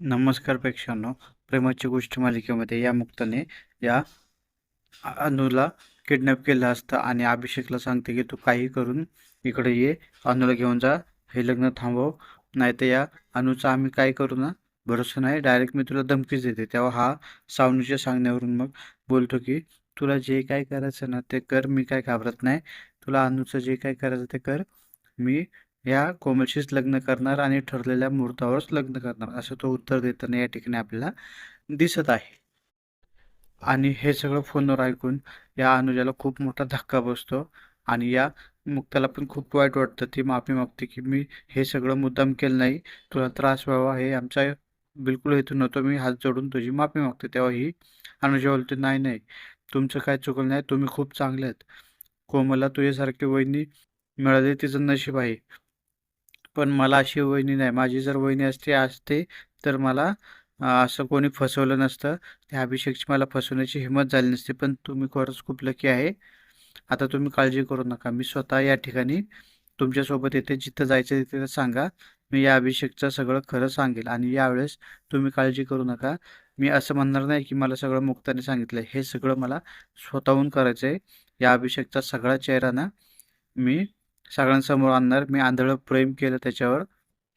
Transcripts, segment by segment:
नमस्कार प्रेक्षकांनो प्रेमाची गोष्ट मालिकेमध्ये या मुक्ताने या अनुला किडनॅप केलं असतं आणि अभिषेकला सांगते की तू काही करून इकडे ये अनुला घेऊन जा हे लग्न थांबव नाही तर या अनुचा आम्ही काय करू ना? भरोसा नाही डायरेक्ट मी तुला धमकीच देते. तेव्हा हा सावनीच्या सांगण्यावरून मग बोलतो की तुला जे काय करायचं ना ते कर मी काय घाबरत नाही. तुला अनुचं जे काय करायचं ते कर. मी या कोमलशीच लग्न करणार आणि ठरलेल्या मुहूर्तावरच लग्न करणार असं तो उत्तर देताना या ठिकाणी आपल्याला दिसत आहे. आणि हे सगळं फोनवर ऐकून या अनुजाला खूप मोठा धक्का बसतो आणि या मुक्ताला पण खूप वाईट वाटतं. ती माफी मागते की मी हे सगळं मुद्दाम केलं नाही. तुला त्रास व्हावा. हे आमचा बिलकुल हेतू नव्हतो. मी हात जोडून तुझी माफी मागते. तेव्हा ही अनुजा बोलते नाही नाही. तुमचं काय चुकलं नाही. तुम्ही खूप चांगले आहेत. कोमला तुझ्यासारखी वहिनी मिळाली तिचं नशीब आहे. पण मला अशी वहिनी नाही. माझी जर वहिनी असते असते तर मला असं कोणी फसवलं नसतं. त्या अभिषेकची मला फसवण्याची हिंमत झाली नसती. पण तुम्ही खरंच खूप लकी आहे. आता तुम्ही काळजी करू नका. मी स्वतः या ठिकाणी तुमच्यासोबत येते जिथं जायचं तिथे सांगा. मी या अभिषेकचं सगळं खरं सांगेल. आणि यावेळेस तुम्ही काळजी करू नका. मी असं म्हणणार नाही की मला सगळं मुक्ताने सांगितलं हे सगळं मला स्वतःहून करायचं आहे या अभिषेकचा सगळा चेहरा ना मी सगळ्यांसमोर आणणार. मी आंधळं प्रेम केलं त्याच्यावर.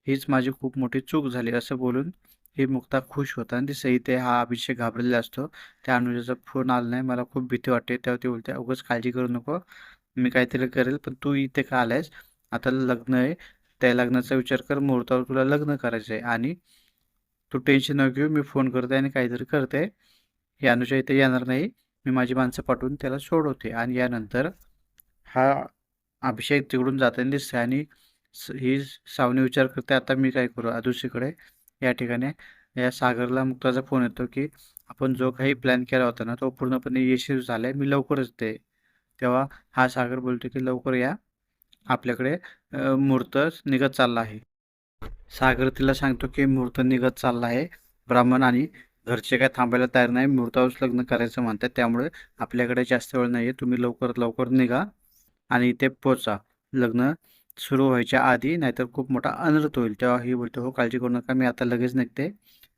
हीच माझी खूप मोठी चूक झाली असं बोलून ही मुक्ता खुश होता आणि दिसे इथे हा अभिषेक घाबरलेला असतो. त्या अनुजाचा फोन आला नाही. मला खूप भीती वाटते. तेव्हा ती बोलते उगाच काळजी करू नको. मी काहीतरी करेल पण तू इथे का आलायस? आता लग्न आहे. त्या लग्नाचा विचार कर. मुहूर्तावर तुला लग्न करायचं आहे. आणि तू टेन्शन न घेऊ. मी फोन करते आणि काहीतरी करते. हे अनुजा इथे येणार नाही. मी माझी माणसं पाठवून त्याला सोडवते. आणि यानंतर हा अभिषेक तिकडून जाताना दिसते आणि स- ही सावनी विचार करते आता मी काय करू? दुसरीकडे या ठिकाणी. या सागरला मुक्ताचा फोन येतो की आपण जो काही प्लॅन केला होता ना तो पूर्णपणे यशस्वी झालाय. मी लवकरच ते. तेव्हा हा सागर बोलतो की लवकर या. आपल्याकडे अ, मुहूर्त निघत चालला आहे. सागर तिला सांगतो की मुहूर्त निघत चालला आहे. ब्राह्मण आणि घरचे काय थांबायला तयार नाही. मुहूर्तावरच लग्न करायचं म्हणतात. त्यामुळे आपल्याकडे जास्त वेळ नाही आहे तुम्ही लवकरात लवकर निघा. आणि इथे पोचा. लग्न सुरू व्हायच्या आधी नाहीतर खूप मोठा अनर्थ होईल. तेव्हा ही बोलते हो काळजी करू नका मी आता लगेच निघते.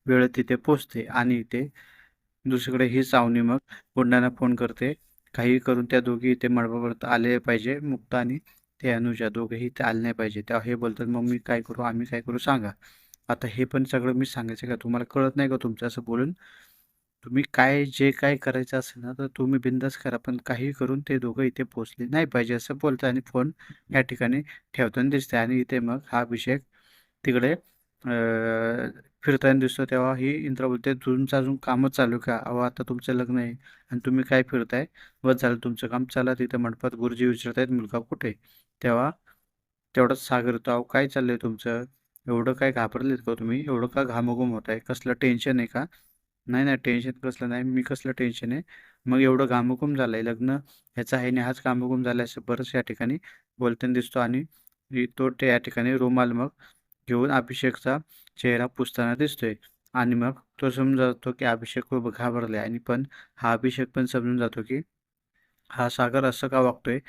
वेळेत तिथे पोचते आणि इथे दुसरीकडे ही सावनी मग गुंडांना फोन करते. काही करून त्या दोघी इथे मडपापर्यंत आले पाहिजे. मुक्ता आणि ते अनुजा दोघेही इथे आले नाही पाहिजे. तेव्हा हे बोलतात मग मी काय करू? आम्ही काय करू? सांगा. आता हे पण सगळं मी सांगायचं का? तुम्हाला कळत नाही का तुमचं? असं बोलून तुम्ही काय जे काय करायचं असेल ना तर तुम्ही बिंदास करा. पण काही करून ते दोघं इथे पोचले नाही पाहिजे असं बोलतं आणि फोन या ठिकाणी ठेवताना दिसते आणि इथे मग हा अभिषेक तिकडे फिरताना दिसतो. तेव्हा ही इंद्रा बोलते तुमचं अजून कामच चालू का? अहो आता तुमचं लग्न आहे आणि तुम्ही काय फिरताय? बस झालं तुमचं काम चला तिथे मंडपात गुरुजी विचारतायत मुलगा कुठे तेव्हा तेवढंच सागर येतो अहो काय चाललंय तुमचं? एवढं काय घाबरलेत का तुम्ही? एवढं का घामोघम होत आहे? कसलं टेन्शन आहे का? नाही नाही टेन्शन कसलं नाही. मी कसलं टेन्शन आहे? मग एवढं घामोघूम झालंय लग्न. ह्याचा आहे नाही हाच घामोघूम झालाय असं बरंच या ठिकाणी बोलताना दिसतो. आणि तो ते या ठिकाणी रुमाल मग घेऊन अभिषेकचा चेहरा पुसताना दिसतोय. आणि मग तो समजून जातो की अभिषेक खूप घाबरलाय. आणि पण हा अभिषेक पण समजून जातो की हा सागर असं का वागतोय?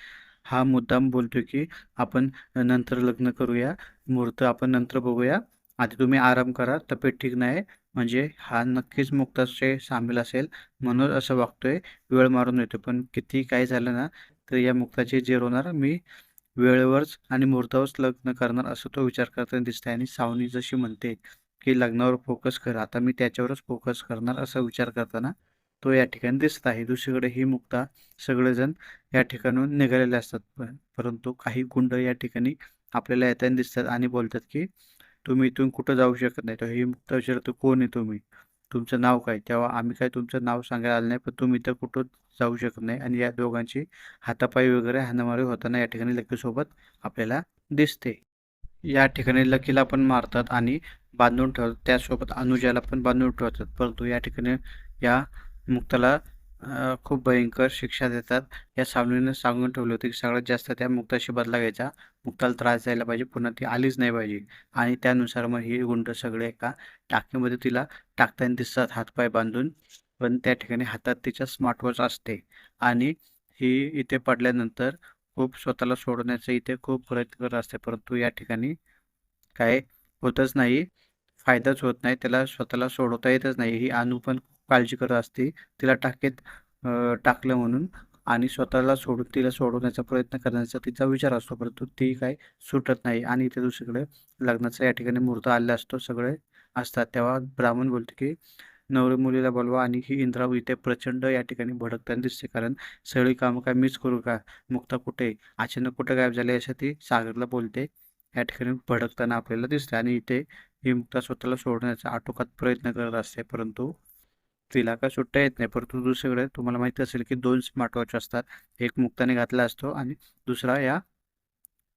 हा मुद्दाम बोलतोय की आपण नंतर लग्न करूया. मुहूर्त आपण नंतर बघूया. आधी तुम्ही आराम करा. तब्येत ठीक नाही. म्हणजे हा नक्कीच मुक्ताचे सामील असेल म्हणून असं वागतोय. वेळ मारून येतो पण किती काय झालं ना तर या मुक्ताचे जे होणार. मी वेळेवरच आणि मुहूर्तावरच लग्न करणार असं तो विचार करताना दिसतोय. आणि सावनी जशी म्हणते की लग्नावर फोकस कर. आता मी त्याच्यावरच फोकस करणार असा विचार करताना तो या ठिकाणी दिसत आहे. दुसरीकडे ही मुक्ता सगळेजण या ठिकाणून निघालेले असतात. परंतु काही गुंड या ठिकाणी आपल्याला येताना दिसतात आणि बोलतात की तुम्ही इथून कुठं जाऊ शकत नाही? तर ही मुक्ता विचारतो कोण आहे तुम्ही? तुमचं नाव काय? तेव्हा आम्ही काय तुमचं नाव सांगायला आलं नाही पण तुम्ही इथं कुठं जाऊ शकत नाही. आणि या दोघांची हातापायी वगैरे हाणामारी होताना या ठिकाणी लकीसोबत आपल्याला दिसते. या ठिकाणी लकीला पण मारतात आणि बांधून ठेवतात. त्यासोबत अनुजाला पण बांधून ठेवतात. परंतु या ठिकाणी या मुक्ताला खूप भयंकर शिक्षा देतात. या सावलीने सांगून ठेवले होते की सगळ्यात जास्त त्या मुक्ताशी बदला घ्यायचा. मुक्ताला त्रास द्यायला पाहिजे. पुन्हा ती आलीच नाही पाहिजे. आणि त्यानुसार मग ही गुंड सगळे एका टाकीमध्ये तिला टाकताना दिसतात. हातपाय बांधून. पण त्या ठिकाणी हातात तिच्या स्मार्टवॉच असते. आणि ही इथे पडल्यानंतर खूप स्वतःला सोडवण्याचा इथे खूप प्रयत्न करत असते. परंतु या ठिकाणी काय होतच नाही. फायदाच होत नाही. त्याला स्वतःला सोडवता येतच नाही. ही अनु पण काळजी करत असते. तिला टाकेत टाकलं म्हणून आणि स्वतःला सोडून तिला सोडवण्याचा प्रयत्न करण्याचा तिचा विचार असतो. परंतु ती काय सुटत नाही आणि इथे दुसरीकडे लग्नाचा या ठिकाणी मुहूर्त आलेला असतो. सगळे असतात. तेव्हा ब्राह्मण बोलते की नवरी मुलीला बोलवा आणि ही इंद्राव इथे प्रचंड या ठिकाणी भडकताना दिसते. कारण सगळी कामं काय मीच करू का? मुक्ता कुठे? अचानक कुठे गायब झाले? अशा ती सागरला बोलते. या ठिकाणी भडकताना आपल्याला दिसते आणि इथे ही मुक्ता स्वतःला सोडण्याचा आटोकात प्रयत्न करत असते. परंतु तिला का सुट्टा येत नाही. परंतु दुसरीकडे तुम्हाला माहिती असेल की दोन स्मार्ट वॉच असतात. एक मुक्ताने घातला असतो आणि दुसरा या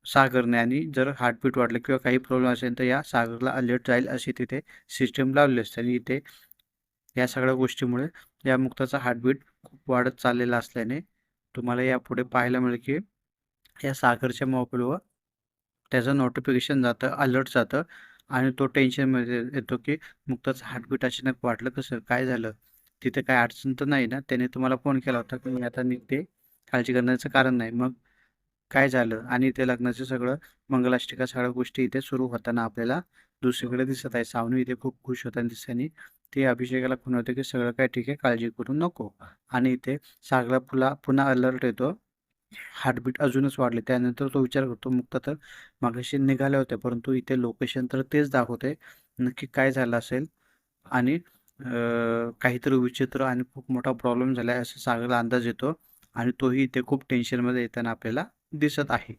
सागरने. आणि जर हार्टबीट वाढलं किंवा काही प्रॉब्लेम असेल तर या सागरला अलर्ट जाईल अशी तिथे सिस्टम लावली असते. आणि इथे या सगळ्या गोष्टीमुळे या मुक्ताचा हार्टबीट खूप वाढत चाललेला असल्याने तुम्हाला यापुढे पाहायला मिळेल की या सागरच्या मोबाईलवर त्याचं नोटिफिकेशन जातं अलर्ट जातं. आणि तो टेन्शनमध्ये येतो की नुकतंच हार्टबीट अचानक वाढलं कसं काय झालं? तिथे काय अडचण तर नाही ना? त्याने तुम्हाला फोन केला होता की मी आता निघते. काळजी करण्याचं कारण नाही. मग काय झालं? आणि ते लग्नाचं सगळं मंगलाष्टिका सगळ्या गोष्टी इथे सुरू होताना आपल्याला दुसरीकडे दिसत आहे. सावनू इथे खूप खुश होताना दिसतानी ते अभिषेकाला खून होते की सगळं काय ठीक आहे? काळजी करू नको. आणि इथे सागला फुला पुन्हा अलर्ट येतो. हार्टबीट अजूनच वाढले. त्यानंतर तो विचार करतो मुक्ता तर मागाशी निघाले होते परंतु इथे लोकेशन तर तेच दाखवते नक्की काय झालं असेल? आणि काहीतरी विचित्र आणि खूप मोठा प्रॉब्लेम झाला आहे असं सागरला अंदाज येतो आणि तोही इथे खूप टेन्शनमध्ये येताना आपल्याला दिसत आहे.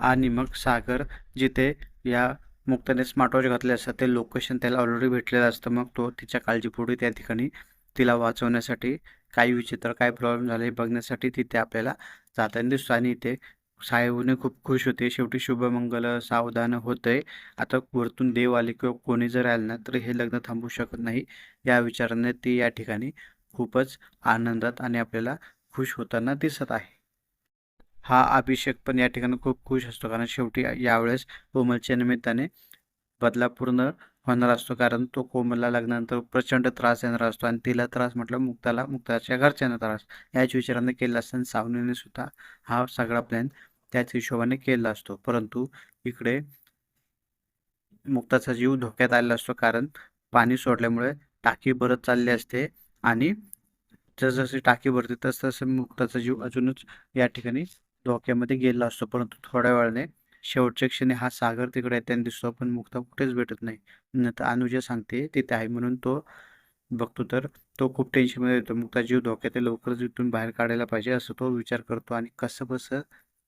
आणि मग सागर जिथे या मुक्ताने स्मार्टवॉच घातले असतात ते लोकेशन त्याला ऑलरेडी भेटलेलं असतं. मग तो तिच्या काळजीपोटी त्या ठिकाणी तिला वाचवण्यासाठी काही विचित्र काय प्रॉब्लेम झाले हे बघण्यासाठी तिथे आपल्याला जाताना दिसतो आणि इथे साहेबने खूप खुश होते. शेवटी शुभमंगल सावधान होतंय. आता वरतून देव आले किंवा कोणी जर आलं ना तर हे लग्न थांबू शकत नाही. या विचाराने ती या ठिकाणी खूपच आनंदात आणि आपल्याला खुश होताना दिसत आहे. हा अभिषेक पण या ठिकाणी खूप खुश असतो. कारण शेवटी यावेळेस कोमलच्या निमित्ताने बदलापूर्ण होणार असतो. कारण तो कोमलला लग्नानंतर प्रचंड त्रास येणार असतो आणि तिला त्रास म्हटलं मुक्ताला मुक्ताच्या घरच्यांना त्रास. याच विचाराने केला असताना सावनीने सुद्धा हा सगळा प्लॅन त्याच हिशोबाने केला असतो. परंतु इकडे मुक्ताचा जीव धोक्यात आलेला असतो. कारण पाणी सोडल्यामुळे टाकी भरत चालली असते आणि जसजशी टाकी भरते तसतसं मुक्ताचा जीव अजूनच या ठिकाणी धोक्यामध्ये गेलेला असतो. परंतु थोड्या वेळाने शेवटच्या क्षणी हा सागर तिकडे आहे त्यांनी दिसतो पण मुक्ता कुठेच भेटत नाही. नंतर अनुजा सांगते तिथे आहे म्हणून तो बघतो. तर तो खूप टेन्शनमध्ये येतो. मुक्ता जीव धोक्यात आहे, लवकरच इथून बाहेर काढायला पाहिजे असं तो विचार करतो. आणि कसं बसं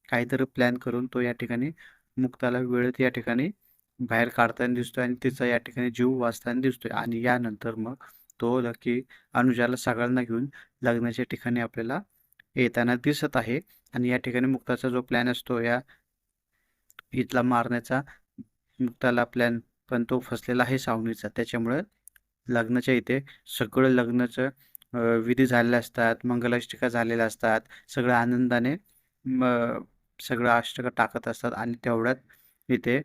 काहीतरी प्लॅन करून तो या ठिकाणी मुक्ताला वेळेत या ठिकाणी बाहेर काढताना दिसतोय आणि तिचा या ठिकाणी जीव वाचताना दिसतोय. आणि यानंतर मग तो लकी अनुजाला सगळ्यांना घेऊन लग्नाच्या ठिकाणी आपल्याला येताना दिसत आहे. आणि या ठिकाणी मुक्ताचा जो प्लॅन असतो या इथला मारण्याचा मुक्ताला प्लॅन पण तो फसलेला आहे सावनीचा. त्याच्यामुळे लग्नाच्या इथे सगळं लग्नाचं विधी झालेले असतात मंगलाष्टिका झालेल्या असतात सगळं आनंदाने सगळं अष्टका टाकत असतात आणि तेवढ्यात इथे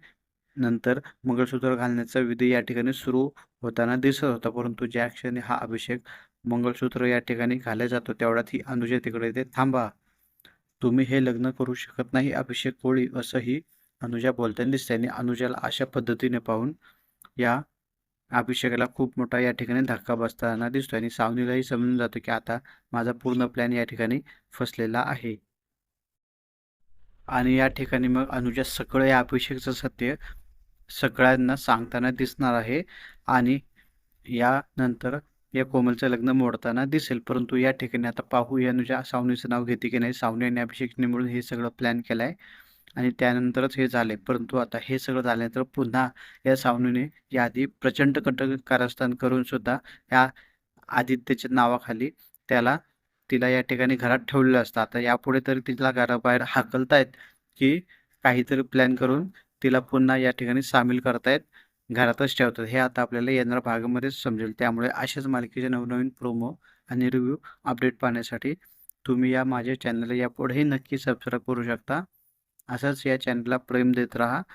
नंतर मंगळसूत्र घालण्याचा विधी या ठिकाणी सुरू होताना दिसत होता. परंतु ज्या क्षणी हा अभिषेक मंगळसूत्र या ठिकाणी घालला जातो तेवढ्यात ही अनुजा तिकडे इथे थांबा. तुम्ही हे लग्न करू शकत नाही अभिषेक कोळी असंही अनुजा बोलताना दिसते आणि अनुजाला अशा पद्धतीने पाहून या अभिषेकाला खूप मोठा या ठिकाणी धक्का बसताना दिसतो आणि सावनीलाही समजून जातो की आता माझा पूर्ण प्लॅन या ठिकाणी फसलेला आहे. आणि या ठिकाणी मग अनुजा सगळं या अभिषेकचं सत्य सगळ्यांना सांगताना दिसणार आहे आणि यानंतर या कोमलचं लग्न मोडताना दिसेल. परंतु या ठिकाणी आता पाहू या अनुजा सावनीचं नाव घेते की नाही. सावनी आणि अभिषेकने मिळून हे सगळं प्लॅन केलं आहे आणि त्यानंतरच हे झाले. परंतु आता हे सगळं झाल्यानंतर पुन्हा या सावनीने याआधी प्रचंड कटक कारस्थान करून सुद्धा या आदित्यच्या नावाखाली त्याला तिला या ठिकाणी घरात ठेवलेलं असतं. आता यापुढे तरी तिला घराबाहेर हाकलतायत की काहीतरी प्लॅन करून तिला पुन्हा या ठिकाणी सामील करतायत घरातच ठेवतात हे आता आपल्याला येणाऱ्या भागामध्येच समजेल. त्यामुळे अशाच मालिकेचे नवनवीन प्रोमो आणि रिव्ह्यू अपडेट पाहण्यासाठी तुम्ही या माझ्या चॅनलला यापुढेही नक्की सबस्क्राईब करू शकता. असंच या चॅनलला प्रेम देत राहा.